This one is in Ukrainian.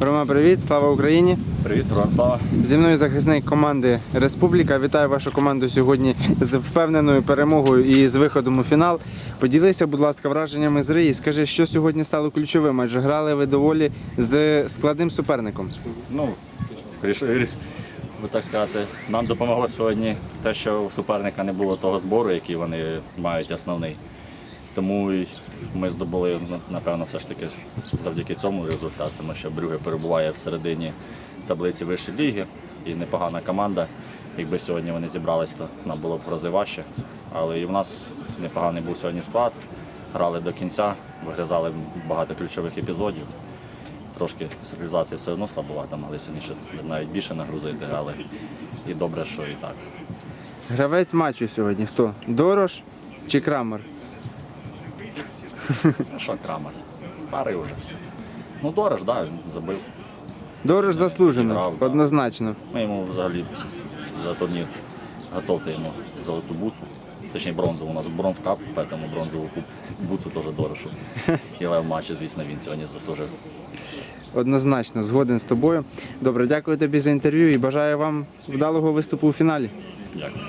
Рома, привіт, слава Україні! Привіт, Героям слава. Зі мною захисник команди Республіка. Вітаю вашу команду сьогодні з впевненою перемогою і з виходом у фінал. Поділися, будь ласка, враженнями з Рії. Скажи, що сьогодні стало ключовим, адже грали ви доволі з складним суперником. Ну, рішили, так сказати, нам допомогло сьогодні те, що у суперника не було того збору, який вони мають основний. Тому ми здобули, напевно, все ж таки завдяки цьому результат, тому що Брюге перебуває в середині таблиці вищої ліги і непогана команда. Якби сьогодні вони зібрались, то нам було б в рази важче. Але і в нас непоганий був сьогодні склад. Грали до кінця, вигризали багато ключових епізодів. Трошки сигналізація все одно слабувата, могли сьогодні ще навіть більше нагрузити, але і добре, що і так. Гравець матчу сьогодні хто? Дорош чи Крамер? А що Крамер? Старий вже. Ну, Дорож, так, да, він забив. Дорош заслужено, Грав, да. однозначно. Ми йому взагалі за турнір готовте йому золоту буцу. Точніше бронзову. У нас бронз кап, тому бронзову куб буцу теж дорошу. І в матчі, звісно, він сьогодні заслужив. Однозначно, згоден з тобою. Добре, дякую тобі за інтерв'ю і бажаю вам вдалого виступу у фіналі. Дякую.